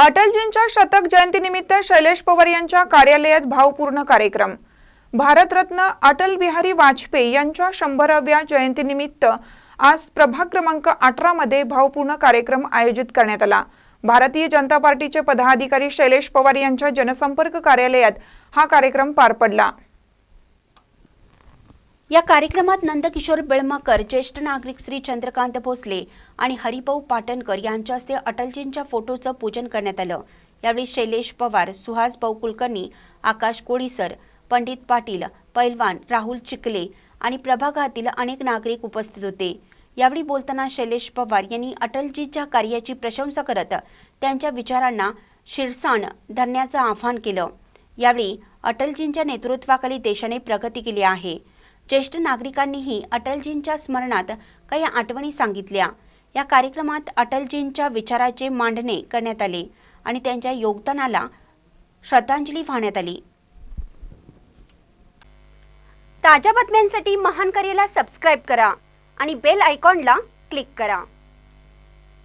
अटलजींच्या शतक जयंतीनिमित्त शैलेश पवार यांच्या कार्यालयात भावपूर्ण कार्यक्रम. भारतरत्न अटल बिहारी वाजपेयी यांच्या शंभराव्या जयंतीनिमित्त आज प्रभाग क्रमांक अठरा मध्ये भावपूर्ण कार्यक्रम आयोजित करण्यात आला. भारतीय जनता पार्टीचे पदाधिकारी शैलेश पवार यांच्या जनसंपर्क कार्यालयात हा कार्यक्रम पार पडला. या कार्यक्रमात नंदकिशोर बेळमकर ज्येष्ठ नागरिक श्री चंद्रकांत भोसले आणि हरिभाऊ पाटणकर यांच्या हस्ते अटलजींच्या फोटोचं पूजन करण्यात आलं. यावेळी शैलेश पवार सुहास भाऊ कुलकर्णी आकाश कोळीसर पंडित पाटील पैलवान राहुल चिखले आणि प्रभागातील अनेक नागरिक उपस्थित होते. यावेळी बोलताना शैलेश पवार यांनी अटलजींच्या कार्याची प्रशंसा करत त्यांच्या विचारांना शिरसाण धरण्याचं आवाहन केलं. यावेळी अटलजींच्या नेतृत्वाखाली देशाने प्रगती केली आहे. ज्येष्ठ नागरिकांनीही अटलजींच्या स्मरणात काही आठवणी सांगितल्या. या कार्यक्रमात अटलजींच्या विचाराचे मांडणे करण्यात आले आणि त्यांच्या योगदानाला श्रद्धांजली वाहण्यात आली. ताज्या बातम्यांसाठी महान करेला सबस्क्राईब करा आणि बेल आयकॉनला क्लिक करा.